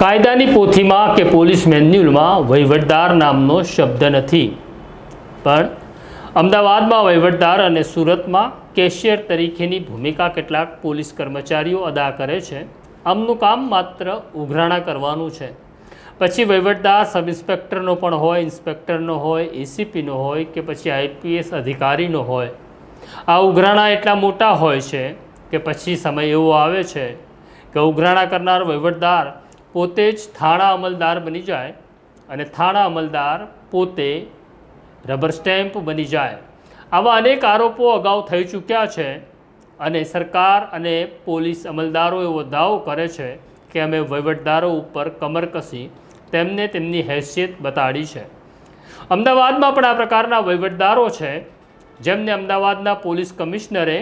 કાયદાની પોથીમાં કે પોલીસ મેન્યુઅલમાં વહીવટદાર નામનો શબ્દ નથી. પણ અમદાવાદમાં વહીવટદાર અને સુરતમાં કેશિયર તરીકેની ભૂમિકા કેટલાક પોલીસ કર્મચારીઓ અદા કરે છે. આમનું કામ માત્ર ઉઘરાણા કરવાનું છે. પછી વહીવટદાર સબ ઇન્સ્પેક્ટરનો પણ હોય, ઇન્સ્પેક્ટરનો હોય, એસીપીનો હોય કે પછી આઈપીએસ અધિકારીનો હોય. આ ઉઘરાણા એટલા મોટા હોય છે કે પછી સમય એવો આવે છે કે ઉઘરાણા કરનાર વહીવટદાર પોતે જ થાણા અમલદાર બની જાય અને થાણા અમલદાર પોતે રબર સ્ટેમ્પ બની જાય. આવા અનેક આરોપો અગાઉ થઈ ચૂક્યા છે અને સરકાર અને પોલીસ અમલદારો એવો દાવો કરે છે કે અમે વહીવટદારો ઉપર કમર કસી તેમને તેમની હેસિયત બતાડી છે. અમદાવાદમાં પણ આ પ્રકારના વહીવટદારો છે, જેમને અમદાવાદના પોલીસ કમિશનરે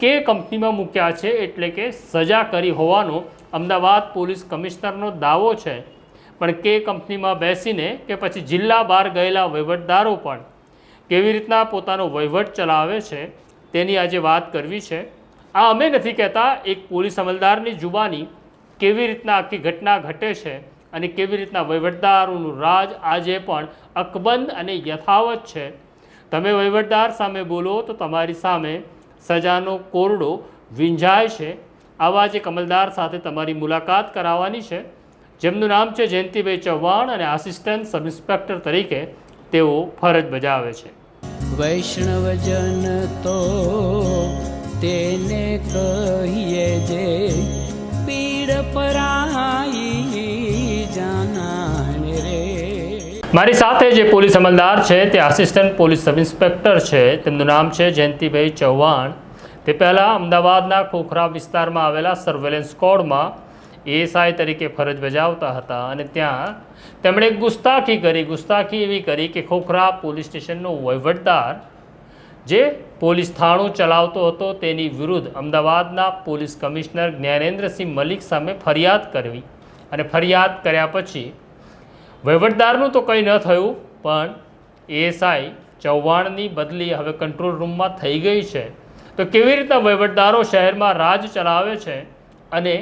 કે કંપનીમાં મૂક્યા છે એટલે કે સજા કરી હોવાનો અમદાવાદ પોલીસ કમિશનરનો દાવો છે. પણ કે કંપનીમાં બેસીને કે પછી જિલ્લા બહાર ગયેલા વહીવટદારો પણ કેવી રીતના પોતાનો વહીવટ ચલાવે છે તેની આજે વાત કરવી છે. આ અમે નથી કહેતા એક પોલીસ અમલદારની જુબાની કેવી રીતના આખી ઘટના ઘટે છે અને કેવી રીતના વહીવટદારોનું રાજ આજે પણ અકબંધ અને યથાવત છે. તમે વહીવટદાર સામે બોલો તો તમારી સામે સજાનો કોરડો વિંજાય છે. આવા જે કમલદાર અમલદાર સાથે તમારી મુલાકાત કરાવવાની છે. જેમનું નામ છે જયંતિભાઈ ચૌહાણ અને આસિસ્ટન્ટ સબ ઇન્સ્પેક્ટર તરીકે તેઓ ફરજ બજાવે છે. વૈષ્ણવજન તો તેને કહીએ જે પીડ પરાઈ જાનાને રે. મારી સાથે જે પોલીસ અમલદાર છે તે આસિસ્ટન્ટ પોલીસ સબ ઇન્સ્પેક્ટર છે. તેમનું નામ છે જયંતિભાઈ ચૌહાણ. તે પહેલાં અમદાવાદના ખોખરા વિસ્તારમાં આવેલા સર્વેલન્સ કોડમાં એએસઆઈ તરીકે ફરજ બજાવતા હતા અને ત્યાં તેમણે ગુસ્તાખી કરી, ગુસ્તાખી એવી કરી કે ખોખરા પોલીસ સ્ટેશનનો વહીવટદાર જે પોલીસ થાણું ચલાવતો હતો તેની વિરુદ્ધ અમદાવાદના પોલીસ કમિશનર જ્ઞાનેન્દ્રસિંહ મલિક સામે ફરિયાદ કરવી અને ફરિયાદ કર્યા પછી વહીવટદારનું તો કંઈ ન થયું, પણ એએસઆઈ ચૌહાણની બદલી હવે કંટ્રોલ રૂમમાં થઈ ગઈ છે. તો કેવી રીતના વહીવટદારો શહેરમાં રાજ ચલાવે છે અને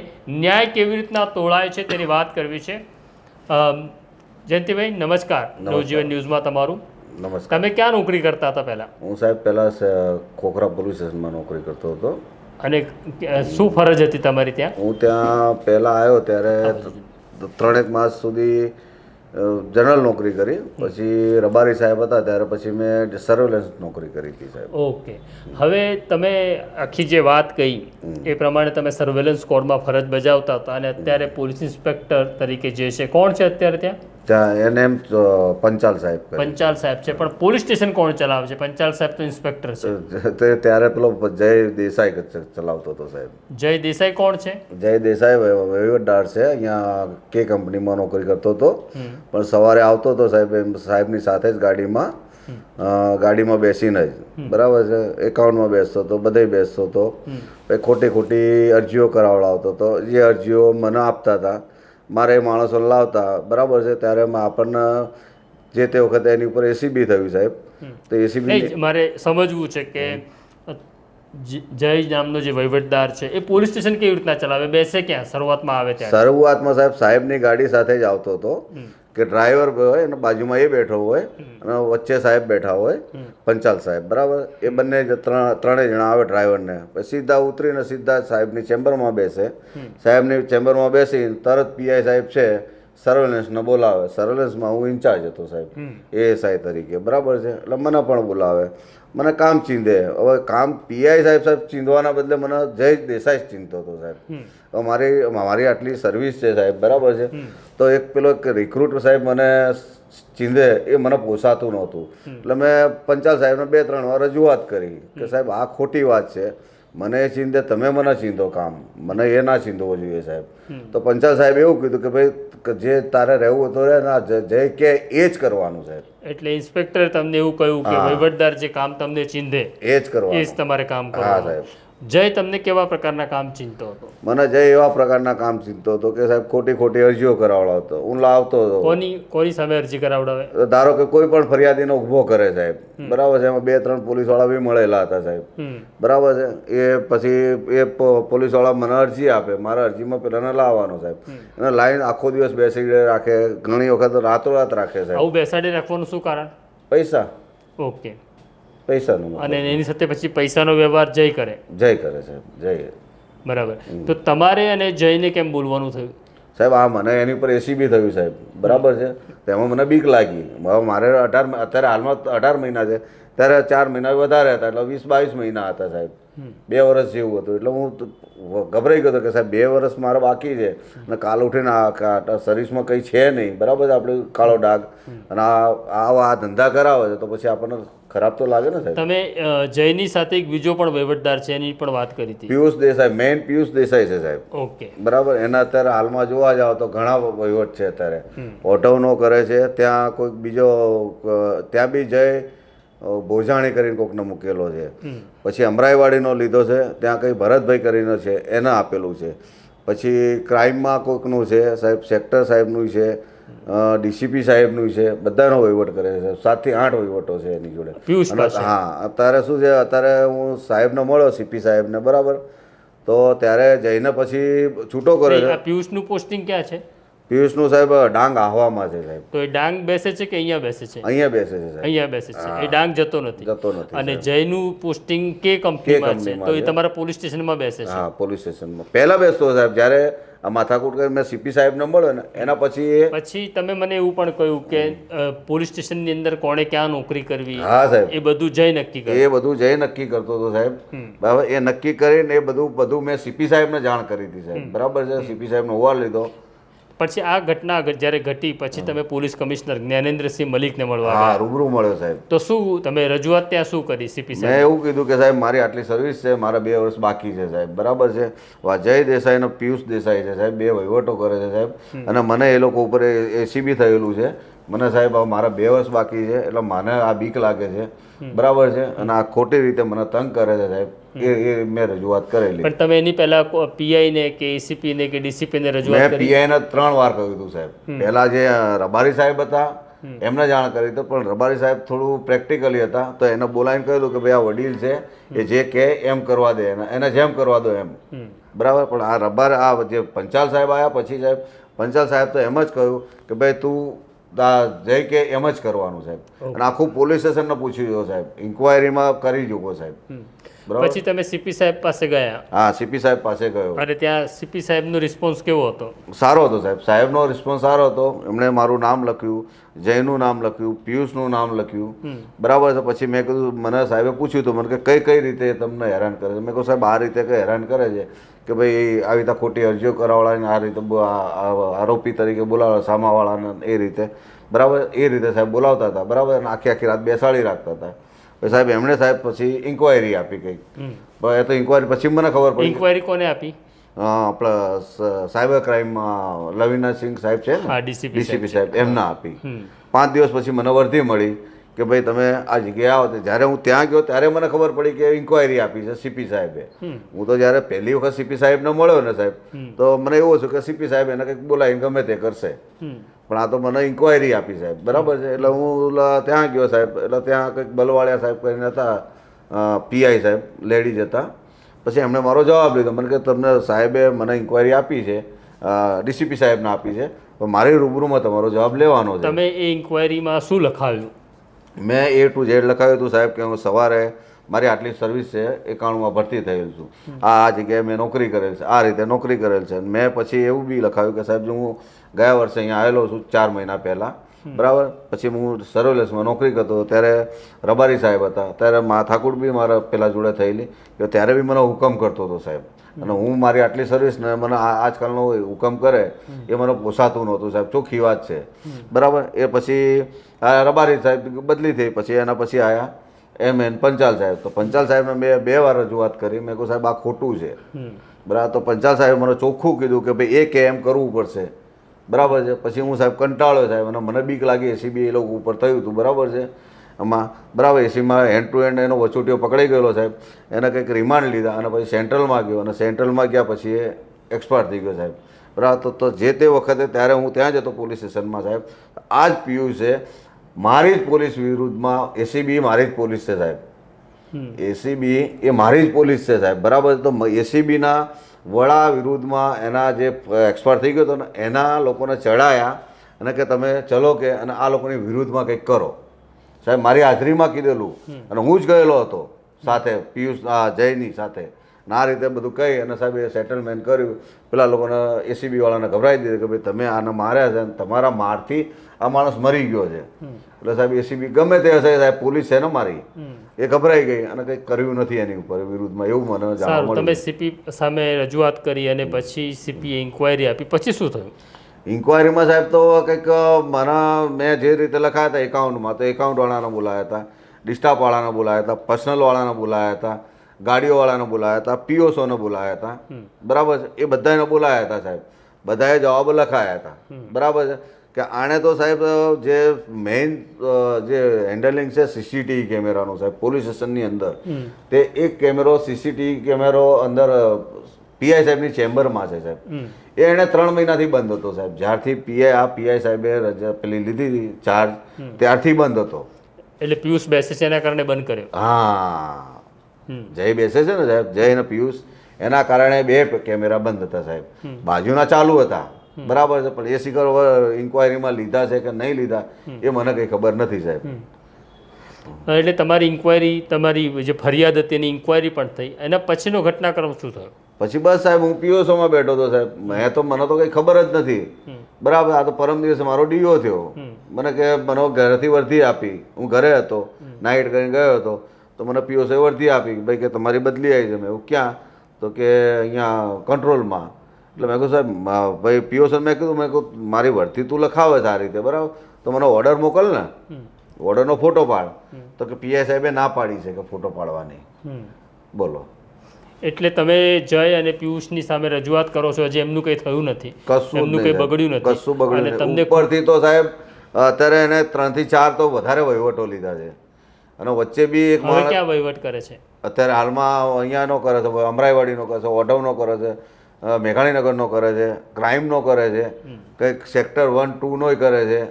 ન્યાય કેવી રીતના તોળાય છે તેની વાત કરવી છે? જયંતિભાઈ નમસ્કાર. નવજીવન ન્યૂઝમાં તમારું. નમસ્કાર. તમે ક્યાં નોકરી કરતા હતા પહેલાં? હું સાહેબ પહેલાં ખોખરા પોલીસ સ્ટેશનમાં નોકરી કરતો હતો. અને શું ફરજ હતી તમારી ત્યાં? હું ત્યાં પહેલાં આવ્યો ત્યારે ત્રણેક માસ સુધી જનરલ નોકરી કરી પછી રબારી સાહેબ હતા ત્યારે પછી મેં સર્વેલન્સ નોકરી કરી હતી સાહેબ. ઓકે. હવે તમે આખી જે વાત કહી એ પ્રમાણે તમે સર્વેલન્સ કોડમાં ફરજ બજાવતા હતા અને અત્યારે પોલીસ ઇન્સ્પેક્ટર તરીકે જે છે કોણ છે અત્યારે ત્યાં? ત્યાં એને એમ પંચાલ સાહેબ પંચાલ સાહેબ છે પણ પોલીસ સ્ટેશન કોણ ચલાવે છે? પંચાલ સાહેબ તો ઇન્સ્પેક્ટર છે. તે ત્યારે પેલો જય દેસાઈ ચલાવતો હતો સાહેબ. જય દેસાઈ કોણ છે? જય દેસાઈ વહ- વહીવટદાર છે અહીંયા કે કંપનીમાં નોકરી કરતો હતો. પણ સવારે આવતો હતો સાહેબ એમ સાહેબની સાથે જ ગાડીમાં ગાડીમાં બેસીને જ. બરાબર છે? એકાઉન્ટમાં બેસતો હતો બધે બેસતો હતો. ખોટી ખોટી અરજીઓ કરાવડાવતો હતો. જે અરજીઓ મને આપતા હતા મારે માણસો લાવતા બરાબર છે? ત્યારે આપણને જે તે વખતે એની ઉપર એસીબી થયું સાહેબ. તો એસીબી મારે સમજવું છે કે જય નામનો જે વહીવટદાર છે એ પોલીસ સ્ટેશન કેવી રીતના ચલાવે? બેસે ક્યાં? શરૂઆતમાં આવે ત્યારે શરૂઆતમાં સાહેબ સાહેબની ગાડી સાથે જ આવતો હતો. કે ડ્રાઈવર હોય અને બાજુમાં એ બેઠો હોય અને વચ્ચે સાહેબ બેઠા હોય પંચાલ સાહેબ બરાબર? એ બંને જ ત્રણ ત્રણેય જણા આવે ડ્રાઈવરને. સીધા ઉતરીને સીધા સાહેબની ચેમ્બરમાં બેસે. સાહેબની ચેમ્બરમાં બેસી તરત પીઆઈ સાહેબ છે સર્વેલન્સને બોલાવે. સર્વેલન્સમાં હું ઇન્ચાર્જ હતો સાહેબ. એએસઆઈ તરીકે. બરાબર છે? એટલે મને પણ બોલાવે. મને કામ ચીંધે. હવે કામ પીઆઈ સાહેબ સાહેબ ચીંધવાના બદલે મને જય દેસાઈ જ ચીંધતો હતો સાહેબ. હવે મારી મારી આટલી સર્વિસ છે સાહેબ બરાબર છે? તો એક પેલો એક રિક્રુટ સાહેબ મને ચીંધે એ મને પોસાતું નહોતું. એટલે મેં પંચાલ સાહેબને બે ત્રણ વાર રજૂઆત કરી કે સાહેબ આ ખોટી વાત છે. મને એ ચીંધે તમે મને ચીંધો કામ. મને એ ના ચીંધવો જોઈએ સાહેબ. તો પંચાલ સાહેબ એવું કીધું કે ભાઈ જે તારે રહેવું હતું રહે ના જે કે એ જ કરવાનું સાહેબ. એટલે ઇન્સ્પેક્ટર તમને એવું કહ્યું કે. વહીવટદાર જે કામ તમને ચીંધે એ જ એ જ તમારે કામ હા સાહેબ. જય તમને કેવા પ્રકારના કામ ચિંતો હતો? મને જય એવા પ્રકારના કામ ચિંતો હતો કે સાહેબ ખોટી ખોટી અરજીઓ કરાવડાવતો હું લાવતો હતો. કોની કોની સામે અરજી કરાવડાવે? ધારો કે કોઈ પણ ફરિયાદીનો ઊભો કરે સાહેબ. બરાબર છે એમાં બે ત્રણ પોલીસવાળા બી મળેલા હતા સાહેબ. બરાબર છે એ પછી એ પોલીસવાળા મને અરજી આપે. મારા અરજીમાં પેલાને લાવવાનો સાહેબ. અને લાઈન આખો દિવસ બેસી રાખે ઘણી વખત રાતોરાત રાખે સાહેબ. આવું બેસાડી રાખવાનું શું કારણ? પૈસા. ઓકે. પૈસાનું અને એની સાથે પછી પૈસાનો વ્યવહાર જય કરે. જય કરે સાહેબ જય. બરાબર. તો તમારે અને જયને કેમ બોલવાનું થયું? સાહેબ આ મને એની પર એસીબી થયું સાહેબ. બરાબર છે? તેમાં મને બીક લાગી. હવે મારે અઢાર અત્યારે હાલમાં અઢાર મહિના છે. ત્યારે ચાર મહિના વધારે હતા એટલે વીસ બાવીસ મહિના હતા સાહેબ. બે વર્ષ જેવું હતું. એટલે હું ગભરાઈ ગયો હતો કે સાહેબ બે વર્ષ મારા બાકી છે. અને કાલ ઉઠીને આ સર્વિસમાં કંઈ છે નહીં. બરાબર છે આપણે કાળો ડાઘ. અને આ આવા આ ધંધા કરાવે છે તો પછી આપણને ખરાબ તો લાગે ને સાહેબ. તમે જયની સાથે એક બીજો પણ વહીવટદાર છે એની પણ વાત કરી હતી. પિયુષ દેસાઈ મેઇન પિયુષ દેસાઈ છે સાહેબ. ઓકે. બરાબર એના અત્યારે હાલમાં જોવા જાવ તો ઘણા વહીવટ છે અત્યારે. ઓઢવનો કરે છે ત્યાં કોઈક બીજો ત્યાં બી જય ભોજાણી કરીને કોકને મૂકેલો છે. પછી અમરાઈવાડીનો લીધો છે ત્યાં કંઈ ભરતભાઈ કરીને છે એને આપેલું છે. પછી ક્રાઇમમાં કોઈકનું છે સાહેબ સેક્ટર સાહેબનું છે ડીસીપી સાહેબનું છે બધાનો વહીવટ કરે છે સાતથી આઠ વહીવટો છે એની જોડે. હા અત્યારે શું છે અત્યારે હું સાહેબને મળ્યો સીપી સાહેબને બરાબર? તો ત્યારે જઈને પછી છૂટો કર્યો છે. પિયુષનું પોસ્ટિંગ ક્યાં છે? પિયુષનું સાહેબ ડાંગ આહવામાં છે સાહેબ. તો એ ડાંગ બેસે છે કે અહીંયા બેસે છે? અહીંયા બેસે છે સાહેબ. અહીંયા બેસે છે. એ ડાંગ જતો નથી. જતો નથી અને જયનું પોસ્ટિંગ કે કંપનીમાં છે? તો એ તમારા પોલીસ સ્ટેશનમાં બેસે છે. હા પોલીસ સ્ટેશનમાં. પહેલા બેસતો સાહેબ. જ્યારે આ માથાકૂટ કરી મેં સીપી સાહેબને મળ્યો ને એના પછી એ પછી તમે મને એવું પણ કહ્યું કે પોલીસ પોલીસ સ્ટેશનની અંદર કોણે ક્યાં નોકરી કરવી? હા સાહેબ. એ બધું જય નક્કી કરે. એ બધું જય નક્કી કરતો હતો સાહેબ. બરાબર એ નક્કી કરીને એ બધું બધું મેં સીપી સાહેબને જાણ કરી હતી સાહેબ. બરાબર છે? સીપી સાહેબનો હોવા લીધો. પછી આ ઘટના જ્યારે ઘટી પછી તમે પોલીસ કમિશનર જ્ઞાનેન્દ્રસિંહ મલિકને મળવા હા રૂબરૂ મળ્યો સાહેબ. તો શું તમે રજૂઆત ત્યાં શું કરી સીપી સાહેબ મેં એવું કીધું કે સાહેબ મારી આટલી સર્વિસ છે મારા બે વર્ષ બાકી છે સાહેબ. બરાબર છે? વા જય દેસાઈ અને પિયુષ દેસાઈ છે સાહેબ. બે વહીવટો કરે છે સાહેબ. અને મને એ લોકો ઉપર એસીબી થયેલું છે. મને સાહેબ હવે મારા બે વર્ષ બાકી છે એટલે મને આ બીક લાગે છે. બરાબર છે? અને આ ખોટી રીતે મને તંગ કરે છે સાહેબ. એ એ મેં રજૂઆત કરેલી. પણ તમે એની પહેલા પીઆઈ ને કે એસીપી ને કે ડીસીપી ને રજૂઆત મેં પીઆઈ પીઆઈને ત્રણ વાર કહ્યું હતું સાહેબ. પહેલા જે રબારી સાહેબ હતા એમને જાણ કરી તો પણ રબારી સાહેબ થોડું પ્રેક્ટિકલી હતા તો એને બોલાવીને કહ્યું કે ભાઈ આ વડીલ છે એ જે કહે એમ કરવા દે એને એને જેમ કરવા દો એમ. બરાબર? પણ આ રબાર આ જે પંચાલ સાહેબ આવ્યા પછી સાહેબ પંચાલ સાહેબ તો એમ જ કહ્યું કે ભાઈ તું આ કે એમ જ કરવાનું સાહેબ. અને આખું પોલીસ સ્ટેશનને પૂછ્યું જો સાહેબ. ઇન્કવાયરીમાં કરી જુઓ સાહેબ. પછી તમે સીપી સાહેબ પાસે ગયા? હા સીપી સાહેબ પાસે ગયો. અને ત્યાં સીપી સાહેબનો રિસ્પોન્સ કેવો હતો? સારો હતો સાહેબ. સાહેબનો રિસ્પોન્સ સારો હતો. એમણે મારું નામ લખ્યું જયનું નામ લખ્યું પિયુષનું નામ લખ્યું. બરાબર છે. પછી મેં કીધું મને સાહેબે પૂછ્યું હતું મને કે કઈ કઈ રીતે તમને હેરાન કરે છે? મેં કહ્યું સાહેબ આ રીતે કંઈ હેરાન કરે છે? કે ભાઈ આવી રીતે ખોટી અરજીઓ કરાવડાવીને આ રીતે આરોપી તરીકે બોલાવે સામાવાળાને એ રીતે. બરાબર? એ રીતે સાહેબ બોલાવતા હતા. બરાબર? અને આખી આખી રાત બેસાડી રાખતા હતા. પછી સાહેબ એમણે સાહેબ પછી ઇન્કવાયરી આપી કંઈક. એ તો ઇન્કવાયરી પછી મને ખબર પડી. ઇન્કવાયરી કોને આપી? આપણા સાયબર ક્રાઇમમાં લવિના સિંહ સાહેબ છે ને? ડીસીપી ડીસીપી સાહેબ એમને આપી. પાંચ દિવસ પછી મને વર્ધી મળી. કે ભાઈ તમે આ જગ્યાએ આવો તો જ્યારે હું ત્યાં ગયો ત્યારે મને ખબર પડી કે ઇન્કવાયરી આપી છે સીપી સાહેબે. હું તો જ્યારે પહેલી વખત સીપી સાહેબને મળ્યો ને સાહેબ તો મને એવું છે કે સીપી સાહેબ એને કંઈક બોલાવીને ગમે તે કરશે. પણ આ તો મને ઇન્કવાયરી આપી સાહેબ. બરાબર છે? એટલે હું ત્યાં ગયો સાહેબ. એટલે ત્યાં કંઈક બલવાળિયા સાહેબ કરીને હતા પીઆઈ સાહેબ લેડીઝ હતા. પછી એમણે મારો જવાબ લીધો. મને કે તમને સાહેબે મને ઇન્કવાયરી આપી છે ડીસીપી સાહેબને આપી છે. તો મારી રૂબરૂમાં તમારો જવાબ લેવાનો છે. તમે એ ઇન્કવાયરીમાં શું લખાવ્યું? મેં એ ટુ ઝેડ લખાવ્યું હતું સાહેબ કે હું સવારે મારી આટલી સર્વિસ છે એકાણુંમાં ભરતી થયેલ છું. આ આ જગ્યાએ મેં નોકરી કરેલ છે આ રીતે નોકરી કરેલ છે. મેં પછી એવું બી લખાવ્યું કે સાહેબ જો હું ગયા વર્ષે અહીંયા આવેલો છું ચાર મહિના પહેલાં બરાબર? પછી હું સર્વેલન્સમાં નોકરી કરતો હતો. ત્યારે રબારી સાહેબ હતા. ત્યારે માથાકૂટ બી મારા પેલા જોડે થયેલી. કે ત્યારે બી મને હુકમ કરતો હતો સાહેબ. અને હું મારી આટલી સર્વિસ ને મને આજકાલનો હુકમ કરે એ મને પોસાતું નહોતું સાહેબ. ચોખ્ખી વાત છે. બરાબર? એ પછી આ રબારી સાહેબ બદલી થઈ પછી એના પછી આયા એમ એન પંચાલ સાહેબ. તો પંચાલ સાહેબને મેં બે વાર રજૂઆત કરી. મેં કહું સાહેબ આ ખોટું છે. બરાબર? તો પંચાલ સાહેબ મને ચોખ્ખું કીધું કે ભાઈ એ કે એમ કરવું પડશે. બરાબર છે? પછી હું સાહેબ કંટાળ્યો સાહેબ. અને મને બીક લાગી. એસીબી એ લોકો ઉપર થયું હતું. બરાબર છે? આમાં બરાબર એસીમાં હેન્ડ ટુ હેન્ડ એનો વચોટીઓ પકડાઈ ગયેલો સાહેબ. એને કંઈક રિમાન્ડ લીધા અને પછી સેન્ટ્રલમાં ગયો અને સેન્ટ્રલમાં ગયા પછી એ એક્સપાયર થઈ ગયો સાહેબ. બરાબર તો જે તે વખતે ત્યારે હું ત્યાં જ હતો પોલીસ સ્ટેશનમાં સાહેબ. આ જ પિયુષે મારી જ પોલીસ વિરુદ્ધમાં એસીબી મારી જ પોલીસ છે સાહેબ. એસીબી એ મારી જ પોલીસ છે સાહેબ. બરાબર તો એસીબીના વડા વિરુદ્ધમાં એના જે એક્સપાયર થઈ ગયો હતો ને એના લોકોને ચડાયા અને કે તમે ચલો કે અને આ લોકોની વિરુદ્ધમાં કંઈક કરો. સાહેબ મારી હાજરીમાં કીધેલું. અને હું જ ગયેલો હતો સાથે પિયુષ જયની સાથે. આ રીતે બધું કહી અને સાહેબ એ સેટલમેન્ટ કર્યું. પેલા લોકોને એસીબી વાળાને ગભરાઈ દીધું કે ભાઈ તમે આને માર્યા છે અને તમારા મારથી આ માણસ મરી ગયો છે. એટલે સાહેબ એસીબી ગમે તે હશે સાહેબ પોલીસ છે ને મારી. એ ગભરાઈ ગઈ અને કંઈ કર્યું નથી એની ઉપર વિરુદ્ધમાં. એવું મને જાણવા મળ્યું તમે સીપી સામે રજૂઆત કરી અને પછી સીપીએ ઇન્કવાયરી આપી. પછી શું થયું? ઇન્કવાયરીમાં સાહેબ તો કંઈક મને મેં જે રીતે લખાયા હતા એકાઉન્ટમાં તો એકાઉન્ટવાળાને બોલાયા હતા ડિસ્ટાફવાળાને બોલાયા હતા પર્સનલવાળાને બોલાયા હતા ગાડીઓવાળાને બોલાયા હતા પીઓસોને બોલાયા હતા. બરાબર છે? એ બધાને બોલાયા હતા સાહેબ. બધાએ જવાબ લખાયા હતા. બરાબર છે? કે આણે તો સાહેબ જે મેઇન જે હેન્ડલિંગ છે સીસીટીવી કેમેરાનું સાહેબ પોલીસ સ્ટેશનની અંદર તે એક કેમેરો સીસીટીવી કેમેરો અંદર પીઆઈ સાહેબની ચેમ્બરમાં છે સાહેબ. એ એણે ત્રણ મહિનાથી બંધ હતો સાહેબ. જ્યારથી પીઆઈ આ પીઆઈ સાહેબે રજા પેલી લીધી ચાર્જ ત્યારથી બંધ હતો. એટલે પિયુષ બેસે છે એના કારણે બંધ કર્યો. હા. જય બેસે છે ને સાહેબ? જય અને પિયુષ. એના કારણે બે કેમેરા બંધ હતા સાહેબ. બાજુના ચાલુ હતા. બરાબર છે પણ એ સિગર ઇન્કવાયરીમાં લીધા છે કે નહીં લીધા એ મને કંઈ ખબર નથી સાહેબ. એટલે તમારી ઇન્કવાયરી તમારી જે ફરિયાદ હતી એની ઇન્કવાયરી પણ થઈ. એના પછીનો ઘટનાક્રમ શું થયો? પછી બસ સાહેબ હું પીઓસોમાં બેઠો હતો સાહેબ. મેં તો મને તો કંઈ ખબર જ નથી. બરાબર આ તો પરમ દિવસે મારો ડીઓ થયો. મને કે મને ઘરેથી વર્ધી આપી. હું ઘરે હતો નાઇટ કરીને ગયો હતો. તો મને પીઓસે વર્ધી આપી ભાઈ કે તમારી બદલી આવી છે. મેં એવું ક્યાં? તો કે અહીંયા કંટ્રોલમાં. એટલે મેં કહ્યું સાહેબ ભાઈ પીઓસન મેં કીધું મેં કહ્યું મારી વર્ધી તું લખાવે છે આ રીતે. બરાબર? તો મને ઓર્ડર મોકલ ને. ઓર્ડરનો ફોટો પાડ. તો કે પીઆઈ સાહેબે ના પાડી છે કે ફોટો પાડવાની. બોલો. એટલે તમે જય અને પિયુષની સામે રજૂઆત કરો છો હજી એમનું કંઈ થયું નથી. કશું એમનું કંઈ બગડ્યું નથી. કશું બગડ્યું અને તમને ઉપરથી તો સાહેબ અત્યારે એને ત્રણથી ચાર તો વધારે વહીવટો લીધા છે. અને વચ્ચે બી એક હવે માણસ ક્યાં વહીવટ કરે છે? અત્યારે હાલમાં અહીંયાનો કરે છે અમરાઈવાડીનો કરે છે ઓઢવનો કરે છે મેઘાણીનગરનો કરે છે ક્રાઇમનો કરે છે કંઈક સેક્ટર વન ટુનોય કરે છે.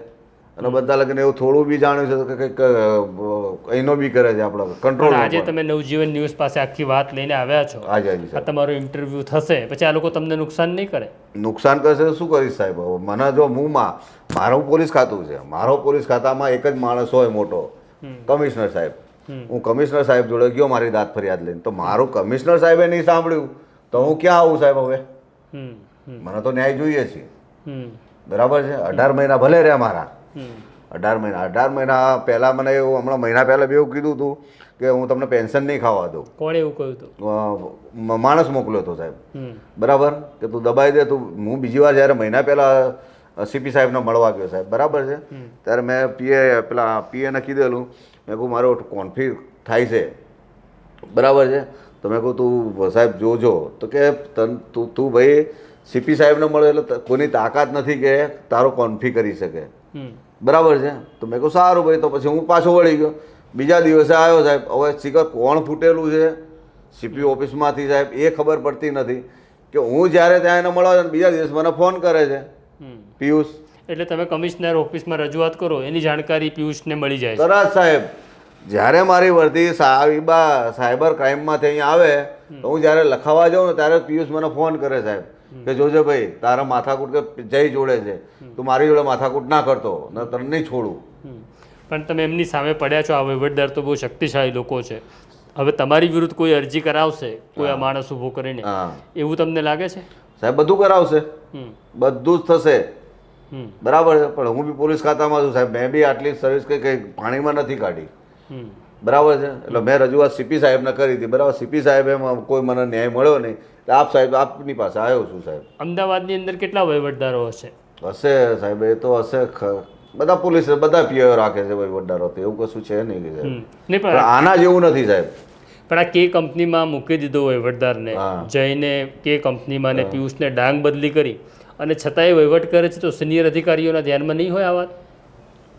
અને બધા લગ્ન એવું થોડું બી જાણ્યું છે તો કે કંઈક એનો બી કરે છે આપણો કંટ્રોલ આજે તમે નવજીવન ન્યૂઝ પાસે આખી વાત લઈને આવ્યા છો. આજે આ તમારો ઇન્ટરવ્યૂ થશે. પછી આ લોકો તમને નુકસાન નહીં કરે? નુકસાન કરશે તો શું કરીશ સાહેબ? હવે મને જો હું માં મારું પોલીસ ખાતું છે. મારો પોલીસ ખાતામાં એક જ માણસ હોય મોટો કમિશનર સાહેબ. હું કમિશનર સાહેબ જોડે ગયો મારી દાંત ફરિયાદ લઈને. તો મારું કમિશનર સાહેબે નહીં સાંભળ્યું. તો હું ક્યાં આવું સાહેબ હવે? મને તો ન્યાય જોઈએ છે બરાબર છે? અઢાર મહિના ભલે રહ્યા મારા. અઢાર મહિના અઢાર મહિના પહેલાં મને એવું હમણાં મહિના પહેલાં બી એવું કીધું હતું કે હું તમને પેન્શન નહીં ખાવા દઉં. કોણે એવું કહ્યું હતું? માણસ મોકલ્યો હતો સાહેબ. બરાબર? કે તું દબાઈ દે તું હું બીજી વાર જ્યારે મહિના પહેલાં સીપી સાહેબને મળવા ગયો સાહેબ બરાબર છે? ત્યારે મેં પીએ પેલા પીએને કીધેલું મેં કહું મારો કોન્ફી થાય છે. બરાબર છે? તો મેં કહું તું સાહેબ જોજો. તો કે તન તું તું ભાઈ સીપી સાહેબને મળે એટલે કોની તાકાત નથી કે તારો કોન્ફી કરી શકે. બરાબર છે? તો મેં કહું સારું ભાઈ તો પછી હું પાછો વળી ગયો. બીજા દિવસે આવ્યો સાહેબ હવે સ્ટીકર કોણ ફૂટેલું છે? સીપી ઓફિસમાંથી સાહેબ એ ખબર પડતી નથી કે હું જ્યારે ત્યાં એને મળવા જાઉં બીજા દિવસ મને ફોન કરે છે. પિયુષ. એટલે તમે કમિશનર ઓફિસમાં રજૂઆત કરો એની જાણકારી પિયુષને મળી જાય તરત સાહેબ જ્યારે મારી વર્દી સાહિબા સાયબર ક્રાઇમમાંથી અહીંયા આવે તો હું જ્યારે લખાવા જાઉં ને ત્યારે પિયુષ મને ફોન કરે સાહેબ. કે જોજે ભાઈ તારા માથાકૂટ કે જય જોડે છે તું મારી જોડે માથાકૂટ ના કરતો ને તને નહીં છોડું. પણ તમે એમની સામે પડ્યા છો આ વહીવટદાર તો બહુ શક્તિશાળી લોકો છે. હવે તમારી વિરુદ્ધ કોઈ અરજી કરાવશે કોઈ આ માણસ ઊભો કરીને એવું તમને લાગે છે? સાહેબ બધું કરાવશે. બધું જ થશે. બરાબર છે પણ હું બી પોલીસ ખાતામાં છું સાહેબ મેં બી આટલી સર્વિસ કંઈ કંઈ પાણીમાં નથી કાઢી. બરાબર છે એટલે મેં રજૂઆત સીપી સાહેબને કરી હતી. બરાબર સીપી સાહેબે એમાં કોઈ મને ન્યાય મળ્યો નહીં. આપ સાહેબ આપની પાસે આવ્યો છું સાહેબ. અમદાવાદની અંદર કેટલા વહીવટદારો હશે? હશે સાહેબ એ તો હશે બધા પોલીસ બધા પીઓ રાખે છે વહીવટદારો તો એવું કશું છે નહીં કે સાહેબ. પણ આના જેવું નથી સાહેબ. પણ આ કે કંપનીમાં મૂકી દીધો વહીવટદારને જઈને કે કંપનીમાં ને પિયુષને ડાંગ બદલી કરી. અને છતાંય વહીવટ કરે છે તો સિનિયર અધિકારીઓના ધ્યાનમાં નહીં હોય આ વાત?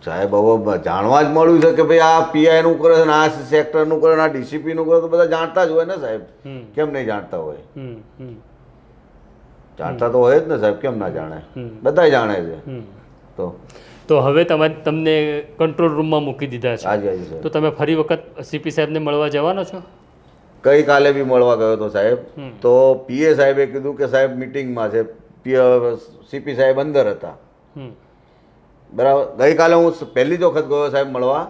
સાહેબ હવે જાણવા જ મળ્યું છે કે ભાઈ આ પીઆઈ નું કરે છે ને આ સેક્ટરનું કરે ને આ ડીસીપી નું કરે તો બધા જાણતા જ હોય ને સાહેબ. કેમ નહીં જાણતા હોય? જાણતા તો હોય જ ને સાહેબ કેમ ના જાણે? બધા જાણે છે. તો? તો હવે તમે તમને કંટ્રોલ રૂમમાં મૂકી દીધા છે. તો તમે ફરી વખત સીપી સાહેબને મળવા જવાનો છો? ગઈકાલે બી મળવા ગયો હતો સાહેબ. તો પીએ સાહેબે કીધું કે સાહેબ મિટિંગમાં છે. સીપી સાહેબ અંદર હતા. બરાબર? ગઈકાલે હું પહેલી જ વખત ગયો સાહેબ મળવા.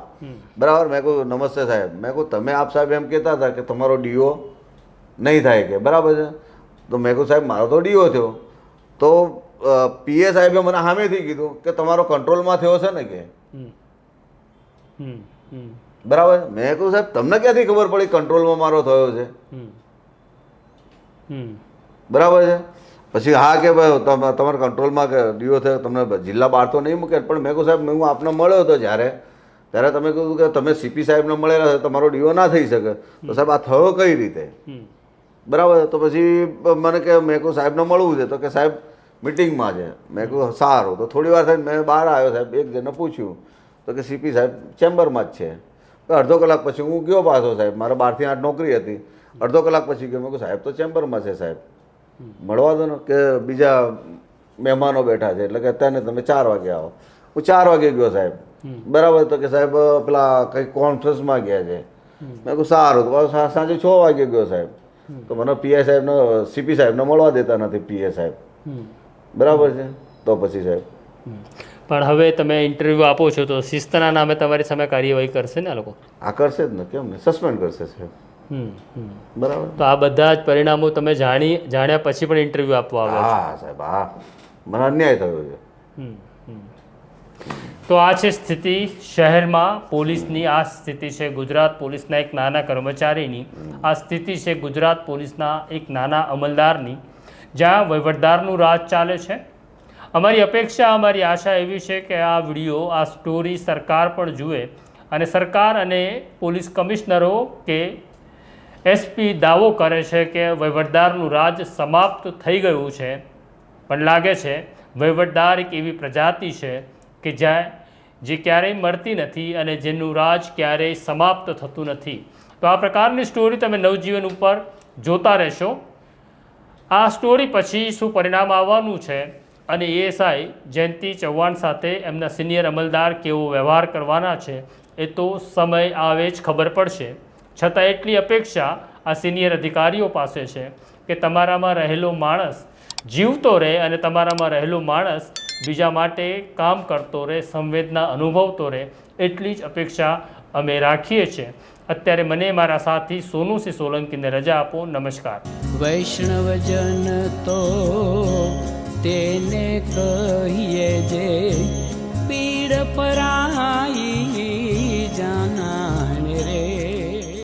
બરાબર? મેં કહ્યું નમસ્તે સાહેબ. મેં કહ્યું તમે આપ સાહેબ એમ કહેતા હતા કે તમારો ડીઓ નહીં થાય કે. બરાબર છે? તો મેં કહ્યું સાહેબ મારો તો ડીઓ થયો. તો પીએ સાહેબે મને સામેથી કીધું કે તમારો કંટ્રોલમાં થયો છે ને કે? બરાબર મેં કહ્યું સાહેબ તમને ક્યાંથી ખબર પડી કંટ્રોલમાં મારો થયો છે? બરાબર છે? પછી હા કે ભાઈ તમે તમારા કંટ્રોલમાં કે ડીઓ થયો તમને જિલ્લા બહાર તો નહીં મૂકે પણ મેં કહું સાહેબ હું આપને મળ્યો હતો જ્યારે. ત્યારે તમે કીધું કે તમે સીપી સાહેબને મળેલા છે તમારો ડીઓ ના થઈ શકે. તો સાહેબ આ થયો કઈ રીતે? બરાબર તો પછી મને કે મેં કહું સાહેબને મળવું છે તો કે સાહેબ મિટિંગમાં છે. મેં કહું સારું તો થોડી વાર થઈને મેં બહાર આવ્યો સાહેબ એક જણને પૂછ્યું તો કે સીપી સાહેબ ચેમ્બરમાં જ છે. તો અડધો કલાક પછી હું ગયો પાછો સાહેબ મારે બારથી આઠ નોકરી હતી. અડધો કલાક પછી ગયો મેં કહું સાહેબ તો ચેમ્બરમાં છે સાહેબ. મળવા દો ને કે બીજા મહેમાનો બેઠા છે એટલે કે અત્યારે તમે ચાર વાગે આવો. હું ચાર વાગે ગયો સાહેબ. બરાબર તો કે સાહેબ પેલા કંઈક કોન્ફરન્સમાં ગયા છે. મેં કહું સારું તો સાંજે છ વાગે ગયો સાહેબ. તો મને પીઆઈ સાહેબને સીપી સાહેબને મળવા દેતા નથી પીએ સાહેબ. બરાબર છે? તો પછી સાહેબ. પણ હવે તમે ઇન્ટરવ્યૂ આપો છો તો શિસ્તના નામે તમારી સામે કાર્યવાહી કરશે ને આ લોકો? આ કરશે જ ને કેમ ને? સસ્પેન્ડ કરશે સાહેબ. બરાબર? તો આ બધા જ પરિણામો તમે જાણી જાણ્યા પછી પણ ઇન્ટરવ્યૂ આપવા આવ્યા હા સાહેબ હા. મને અન્યાય થયો છે. તો આ છે સ્થિતિ શહેરમાં પોલીસની આ સ્થિતિ છે ગુજરાત પોલીસના એક નાના કર્મચારીની આ સ્થિતિ છે ગુજરાત પોલીસના એક નાના અમલદારની જ્યાં વહીવટદારનું રાજ ચાલે છે. અમારી અપેક્ષા અમારી આશા એવી છે કે આ વીડિયો આ સ્ટોરી સરકાર પણ જુએ અને સરકાર અને પોલીસ કમિશનરો કે એસપી દાવો કરે છે કે વહીવટદારનું રાજ સમાપ્ત થઈ ગયું છે. પણ લાગે છે વહીવટદાર એક એવી પ્રજાતિ છે કે જ્યાં જે ક્યારેય મળતી નથી અને જેનું રાજ ક્યારેય સમાપ્ત થતું નથી. તો આ પ્રકારની સ્ટોરી તમે નવજીવન ઉપર જોતા રહેશો. આ સ્ટોરી પછી શું પરિણામ આવવાનું છે અને એએસઆઈ જયંતિ ચૌહાણ સાથે એમના સિનિયર અમલદાર કેવો વ્યવહાર કરવાના છે એ તો સમય આવે જ ખબર પડશે. છતાં એટલી અપેક્ષા આ સિનિયર અધિકારીઓ પાસે છે કે તમારામાં રહેલો માણસ જીવતો રહે અને તમારામાં રહેલો માણસ બીજા માટે કામ કરતો રહે, સંવેદના અનુભવતો રહે, એટલી જ અપેક્ષા અમે રાખીએ છીએ. અત્યારે મને મારા સાથી સોનુસિંહ સોલંકીને રજા આપો. નમસ્કાર. વૈષ્ણવજન તો તેને કહીએ જે પીડ પરાઈ